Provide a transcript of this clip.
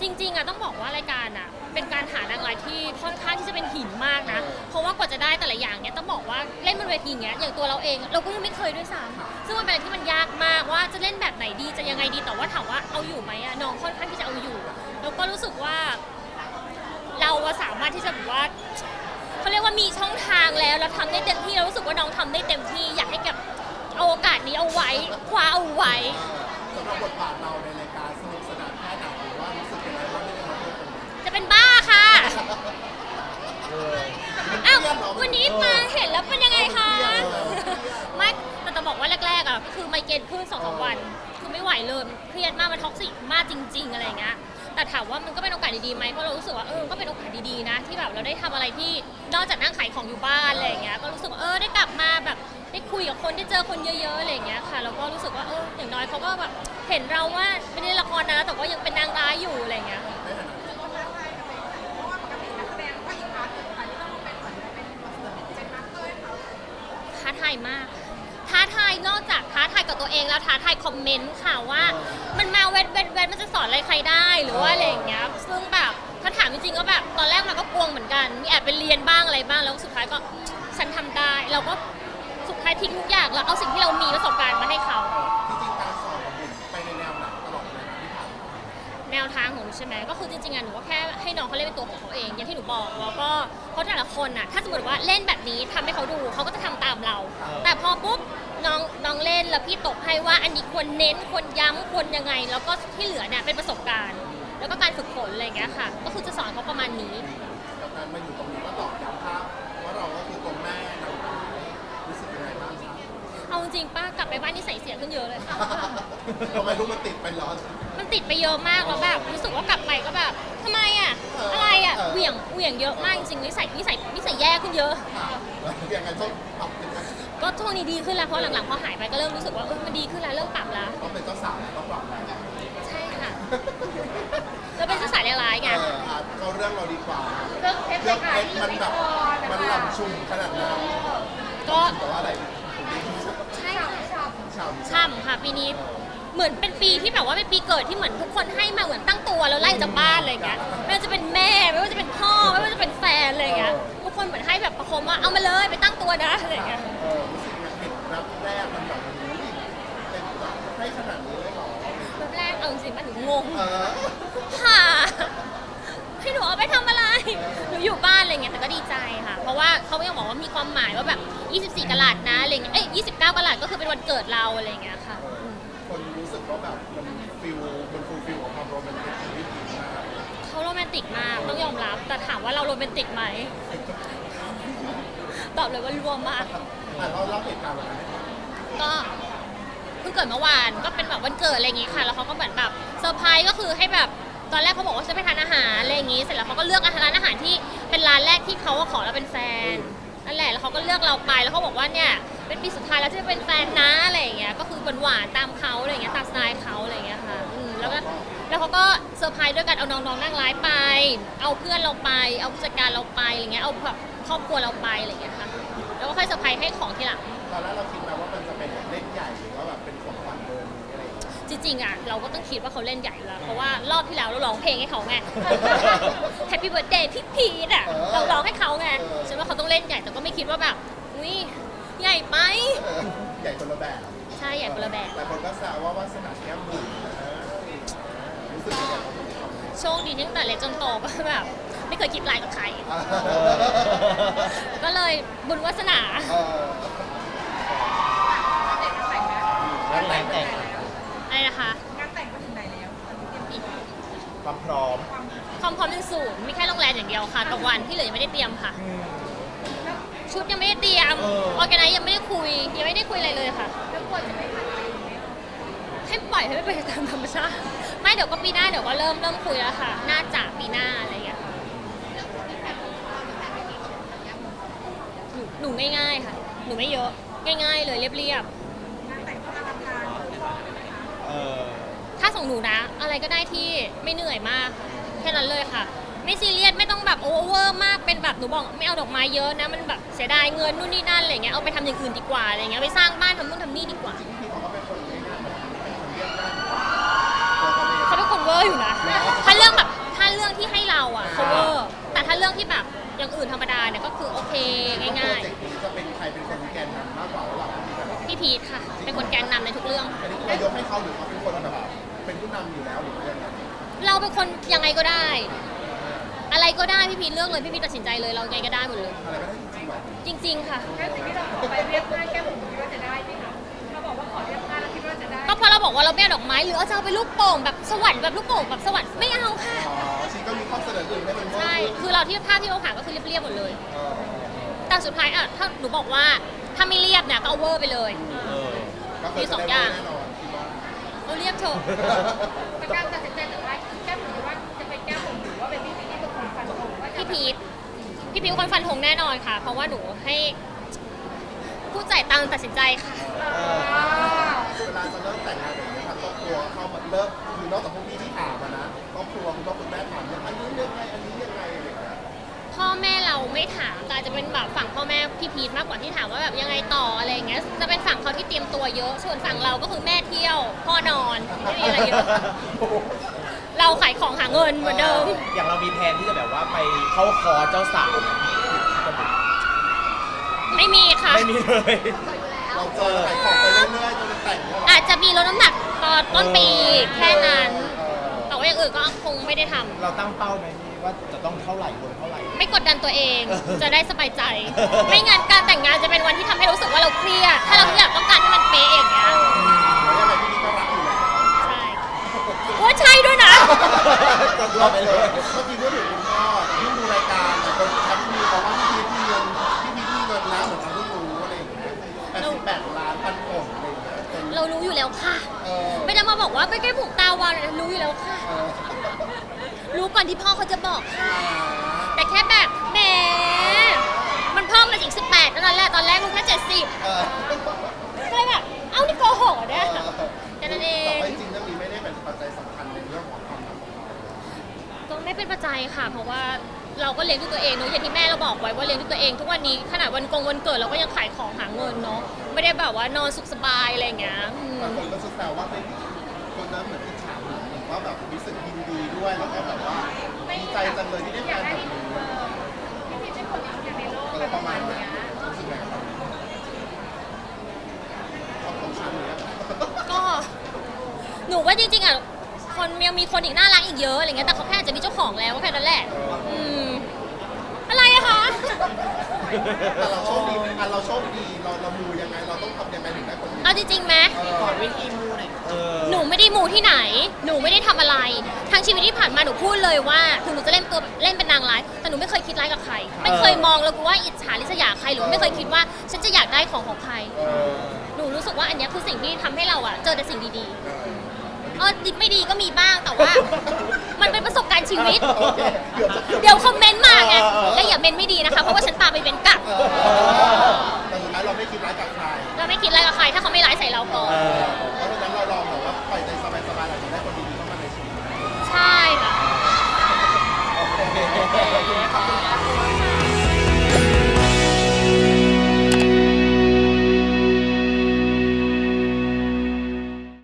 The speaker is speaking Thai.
จริงๆอะต้องบอกว่ารายการอะเป็นการหานางร้ายที่ค่อนข้างที่จะเป็นหินมากนะ เพราะว่ากว่าจะได้แต่ละอย่างเนี้ยต้องบอกว่าเล่นบนเวทีเนี้ยอย่างตัวเราเองเราก็ยังไม่เคยด้วยซ้ำซึ่งมันเป็นอะไรที่มันยากมากว่าจะเล่นแบบไหนดีจะยังไงดีแต่ว่าถามว่าเอาอยู่ไหมอะน้องค่อนข้างที่จะเอาอยู่แล้วก็รู้สึกว่า เราอะสามารถที่จะแบบว่าเขาเรียกว่ามีช่องทางแล้วเราทำได้เต็มที่เรารู้สึกว่าน้องทำได้เต็มที่อยากให้กับเอาโอกาสนี้เอาไว้คว้าเอาไว้สำหรับบทบาทเราในรายการ ก็คือไมเกรนขึ้นสองสามวัน คือไม่ไหวเลยเครียดมากมันท็อกซิกมากจริง ๆ อะไรอย่างเงี้ย แต่ถามว่ามันก็เป็นโอกาสดีๆไหมเพราะเรารู้สึกว่าเออก็เป็นโอกาสดีๆนะ ที่แบบเราได้ทำอะไรที่นอกจากนั่งขายของอยู่บ้านอะไรอย่างเงี้ย ก็รู้สึกว่าเออได้กลับมาแบบได้คุยกับคนได้เจอคนเยอะ ๆอะไรอย่างเงี้ยค่ะ แล้วก็รู้สึกว่าเอออย่างน้อยเขาก็แบบเห็นเราว่าไม่ได้ละครนะ แต่ว่ายังเป็นนางร้ายอยู่อะไรอย่างเงี้ย ท้าทายมาก ท้าทายนอกจากท้าทายกับตัวเองแล้วท้าทายคอมเมนต์ค่ะว่ามันมาเวทเวทเวทมันจะสอนอะไรใครได้หรือว่าอะไรอย่างเงี้ยซึ่งแบบถ้าถามจริงๆก็แบบตอนแรกมันก็กลัวเหมือนกันมีแอบไปเรียนบ้างอะไรบ้างแล้วสุดท้ายก็ฉันทำได้เราก็สุดท้ายทิ้งทุกอย่างแล้วเอาสิ่งที่เรามีประสบการณ์มาให้เขา จริงๆการสอนของบุญไปในแนวไหนตลอดเลยนะที่ผ่านมาแนวทางของหนูใช่ไหมก็คือจริงๆอะหนูก็แค่ให้น้องเขาเล่นเป็นตัวของเขาเอง อย่างที่หนูบอกแล้วก็เพราะแต่ละคนอะถ้าสมมติว่าเล่นแบบนี้ทำให้เขาดูเขาก็จะทำตามเรา แต่พอปุ๊บ น้องน้องเล่นแล้วพี่ตกให้ว่าอันนี้ควรเน้นควรย้ำควรยังไง แล้วก็ที่เหลือเนี่ยเป็นประสบการณ์ แล้วก็การฝึกฝนอะไรอย่างเงี้ยค่ะ ก็คือจะสอนเขาประมาณนี้ กับการมาอยู่ตรงนี้ก็ตอกย้ำครับว่าเราก็คือตัวแม่นางร้ายรู้สึกยังไงบ้างครับเอาจริงๆป้ากลับไปบ้านนี่ใส่เสียขึ้นเยอะเลยค่ะ ทำไมรู้มันติดไปร้อน มันติดไปเยอะมากแล้วแบบรู้สึกว่ากลับไปก็แบบทำไมอะอะไรอะเหวี่ยงเหวี่ยงเยอะมากจริงๆนิสัยนิสัยนิสัยแย่ขึ้นเยอะอ่าแล้วยังไงต้องปรับยังไง ก็ช่วงนี้ดีขึ้นแล้วเพราะหลังๆพอหายไปก็เริ่มรู้สึกว่าเออมันดีขึ้นแล้วเริ่มปรับแล้วต้องเป็นเจ้าสาวต้องปรับแล้ว ใช่ค่ะเราเป็นเจ้าสายร้ายๆไงเอออะเข้าเรื่องเราดีกว่าเรื่องเพชรเรื่องขายเพชรมันแบบมันหล่ำชุ่มขนาดนั้นก็ แต่ว่าอะไรใช่ค่ะชาวช่ำค่ะปีนี้เหมือนเป็นปีที่แบบว่าเป็นปีเกิดที่เหมือนทุกคนให้มาเหมือนตั้งตัวแล้วไล่จากบ้านอะไรอย่างเงี้ยไม่ว่าจะเป็นแม่ไม่ว่าจะเป็นพ่อไม่ว่าจะเป็นแฟนอะไรอย่างเงี้ยทุก คนเหมือนให้แบบประคมว่าเอามาเลยไปตั้งตัวนะอะไรอย่างเงี้ย เออรู้สึกยังเห็นนับแรกมันแบบโอ้ยเป็นแบบให้ขนาดนี้เลยเหรอแบบแรกเอาจริงๆมันหนูงงเออค่ะให้หนูเอาไปทำอะไร หนูอยู่บ้านอะไรเงี้ย แต่ก็ดีใจค่ะ เพราะว่าเขายังบอกว่ามีความหมายว่าแบบ 24กะลัดนะอะไรเงี้ย เอ้ย 29กะลัดก็คือเป็นวันเกิดเราอะไรเงี้ยค่ะ คนรู้สึกว่าแบบ ติกมากต้องยอมรับ แต่ถามว่าเราโรแมนติกไหม ตอบเลยว่าร่วมมากแต่เราเล่าเหตุการณ์วันนั้นให้ฟังก็เพิ่งเกิดเมื่อวานก็เป็นแบบวันเกิดอะไรอย่างงี้ค่ะ แล้วเขาก็เหมือนแบบเซอร์ไพรส์ก็คือให้แบบตอนแรกเขาบอกว่าจะไปทานอาหารอะไรอย่างงี้ เสร็จแล้วเขาก็เลือกร้านอาหารที่เป็นร้านแรกที่เขาขอเราเป็นแฟนนั่นแหละแล้วเขาก็เลือกเราไปแล้วเขาบอกว่าเนี่ยเป็นปีสุดท้ายแล้วที่จะเป็นแฟนนะอะไรอย่างเงี้ยก็คือหวานๆตามเขาอะไรอย่างเงี้ยตามสไตล์เขาอะไรอย่างเงี้ยค่ะอืมแล้วก็ แล้วเขาก็เซอร์ไพรส์ด้วยกันเอาน้องๆนั่งร้ายไป เอาเพื่อนเราไป เอาผู้จัดการเราไปอะไรเงี้ย เอาแบบครอบครัวเราไปอะไรอย่างเงี้ยค่ะ แล้วก็ค่อยเซอร์ไพรส์ให้ของทีหลัง ตอนแรกเราคิดไหมว่ามันจะเป็นเล่นใหญ่หรือว่าแบบเป็นของขวัญเบอร์นี้อะไรอย่างเงี้ยจริงๆอะเราก็ต้องคิดว่าเขาเล่นใหญ่อยู่แล้วเพราะว่ารอบที่แล้วเราร้องเพลงให้เขาไง Happy Birthday พี่พีทอะเออเราร้องให้เขาไงเออฉันว่าเขาต้องเล่นใหญ่แต่ก็ไม่คิดว่าแบบอุ้ยใหญ่ไปเออใหญ่คนละแบบใช่ใหญ่คนละแบบ หลายคนก็แซวว่าวาสนาแก้มบุ๋มนะรู้สึ กยังไงบ้างโชคดีที่ตั้งแต่เล็กจนโตก็แบบ ไม่เคยคิดลายกับใครอ่าก็เลยบุญวาสนาเอองานแต่งแล้วอะไรนะคะงานแต่งก็ถึงไหนแล้วตอนนี้เตรียมปีกความพร้อมความพร้อมเป็นศูนย์มีแค่โรงแรมอย่างเดียวค่ะกับวันที่เหลือยังไม่ได้เตรียมค่ะชุดยังไม่ได้เตรียมเออ ออแกไนซ์ยังไม่ได้คุย ยังไม่ได้คุยอะไรเลยค่ะ แล้วกลัวจะไม่ทันอะไรไหม ให้ปล่อยให้มันเป็นตามธรรมชาติ ไม่เดี๋ยวก็ปีหน้าเดี๋ยวก็เริ่มเริ่มคุยแล้วค่ะ น่าจะปีหน้าอะไรอย่างเงี้ยค่ะหนูหนูง่ายๆค่ะ หนูไม่เยอะ ง่าย ๆ เลยเรียบงานแต่งก็อลังการชอบไหมคะเออๆ ถ้าส่งหนูนะ อะไรก็ได้ที่ไม่เหนื่อยมากค่ะแค่นั้นเลยค่ะ ไม่ซีเรียสไม่ต้องแบบโอเวอร์มาก เป็นแบบหนูบอกไม่เอาดอกไม้เยอะนะ มันแบบเสียดายเงินนู่นนี่นั่นอะไรเงี้ย เอาไปทำอย่างอื่นดีกว่าอะไรเงี้ย ไปสร้างบ้านทำนู่นทำนี่ดีกว่า พี่เขาก็เป็นคนง่า ออยู่นะ ถ้าเรื่องแบบถ้าเรื่องที่ให้เราอะ cover แต่ถ้าเรื่องที่แบบอย่างอื่นธรรมดาเนี่ยก็คือโอเคง่าย ๆ จะเป็นใครเป็นคนแกนนำมากกว่าระหว่างที่พี่พีทค่ะ เป็นคนแกนนำในทุกเรื่อง อันนี้ยกให้เขาหรือเขาเป็นคนแบบเป็นผู้นำอยู่แล้วหรือว่ายังไงเราเป็นคนยังไงก็ได้ อะไรก็ได้พี่พีทเลือกเลยพี่พีทตัดสินใจเลยเรายังไงก็ได้หมดเลยจริง ๆ ค่ะแค่สิ่งที่เราขอไปเรียกได้แค่ผมคิดว่าจะได้ บอกว่าเราไม่เอาดอกไม้หรือเอาจะเอาไปลูกโป่งแบบสวรรค์แบบลูกโป่งแบบสวรรค์ไม่เอาค่ะอ๋อชีก็มีข้อเสนออื่นให้เป็นเพิ่มใช่ขึ้นคือเราที่ภาพที่เราผ่านก็คือเรียบๆหมดเลย เออแต่สุดท้ายอะถ้าหนูบอกว่าถ้าไม่เรียบเนี่ยก็เอาเวอร์ไปเลยเออก็คืมีสองอย่างแน่นอนคิดว่าเอาเรียบเถอะเป็นการตัดสินใจแต่ว่าแก้ผมว่าจะเป็นแก้ผมหรือว่าเป็นพี่พีที่เป็นคนฟันธงว่าจะพี่พีทพี่พีทเป็นคนฟันธงแน่นอนค่ะ เพราะว่าหนูให้ผู้จ่ายตังค์ตัดสินใจค่ะอ่าเวลาจะเริ่มแต่งงานอย่างนี้ยทางครอบครัวเข้ามาเริ่มคือนอกจากพวกพี่ที่ถามมานะครอบครัวคุณพ่อคุณแม่ถามยังอันนี้ยังไงอันนี้ยังไงอะไรอย่างเงี้ยพ่อแม่เราไม่ถามแต่อาจจะเป็นแบบฝั่งพ่อแม่พี่พีทมากกว่าที่ถามว่าแบบยังไงต่ออะไรอย่างเงี้ยจะเป็นฝั่งเขาที่เตรียมตัวเยอะส่วนฝั่งเราก็คือแม่เที่ยวพ่อนอนไม่มีอะไรเยอะเราขายของหาเงินเหมือนเดิม อย่างเรามีแผนที่จะแบบว่าไปเข้าคอร์สเจ้าสาวไม่มีค่ะ ไม่มีเลย เราจะขายของไปเรื่อยๆจนแต่งเนี่ยหรออาจจะมีลดน้ำหนักตอนต้นปีแค่นั้นเออแต่ว่าอย่างอื่นก็คงไม่ได้ทำเราตั้งเป้าไหมพี่ว่าจะต้องเท่าไหร่รวมเท่าไหร่ ไม่กดดันตัวเองจะได้สบายใจ ไม่งั้นการแต่งงานจะเป็นวันที่ทำให้รู้สึกว่าเราเครียด ถ้าเราอยากต้องการให้มันเป๊ะอย่างเงี้ยแล้วยังไงพี่นี่ก็รักอยู่แล้วใช่ว่าใช่ด้วยนะก็รวมไปเลยเมื่อกี้พูดถึง บอกว่าไปแก้ผูกตาวาวเลยนะรู้อยู่แล้วค่ะเออรู้ก่อนที่พ่อเขาจะบอกค่ะอ่าแต่แค่แบบแหมมันเพิ่มมาอีก18นั่นแหละตอนแรกรู้แค่70เออก็เลยแบบเอ้านี่โกหกเหรอเนี่ยแค่นั้นเอแต่งว่าจริงๆเรื่องนี้ไม่ได้เป็นปัจจัยสำคัญในเรื่องของความรักของเราก็ไม่เป็นปัจจัยค่ะ เพราะว่าเราก็เลี้ยงด้วยตัวเองเนอะอย่างที่แม่เราบอกไว้ว่าเลี้ยงด้วยตัวเอง ทุกวันนี้ขนาดวันกงวันเกิดเราก็ยังขายของหาเงินเนาะไม่ได้แบบว่านอนสุขสบายอะไรอย่างเงี้ยอืม บางคนก็จะแซวว่าเป็น คนนั้นเหมือนอิจฉาหรือว่าแบบรู้สึกยินดีด้วยแล้วก็แบบว่าดีใจจังเลยที่ได้แฟนแบบนี้พี่พีเป็นคนอย่างในโลกเอแบอบประมาณนี้นั้นรู้สึกไงครับขอบคุณชั้นเลยก็ หนูว่าจริงๆอะคนยังมีคนอีกน่ารักอีกเยอะอะไรเงี้ยแต่เขาแค่อาจจะมีเจ้าของแล้วก็แค่นั้นแหละอืมอะไรอะคะแต่เราโชคดีอันเราโชคดีเราเรามูยังไงเราต้องทำยังไงถึงได้คนนี้ เอาจริงๆไหมก่อนวิเออหนูไม่ได้มูที่ไหน หนูไม่ได้ทำอะไรทั้งชีวิตที่ผ่านมาหนูพูดเลยว่าถึงหนูจะเล่นตัวเล่นเป็นนางร้าย แต่หนูไม่เคยคิดร้ายกับใคร ไม่เคยมองเลยว่าอิจฉาริษยาใครหรือว่าไม่เคยคิดว่าฉันจะอยากได้ของของใครเออหนูรู้สึกว่าอันเนี้ยคือสิ่งที่ทำให้เราอะเจอแต่สิ่งดีเออๆเออดีไม่ดีก็มีบ้างแต่ว่า มันเป็นประสบการณ์ชีวิตโอเคเกือบจะเกือบเดี๋ยวคอมเมนต์มาไงเออเออแล้วอย่าเมนไม่ดีนะคะ เพราะว่าฉันตามไปเป็น เราไม่คิดร้ายกับใคร เราไม่คิดอะไรกับใคร ถ้าเขาไม่ร้ายใส่เราก่อน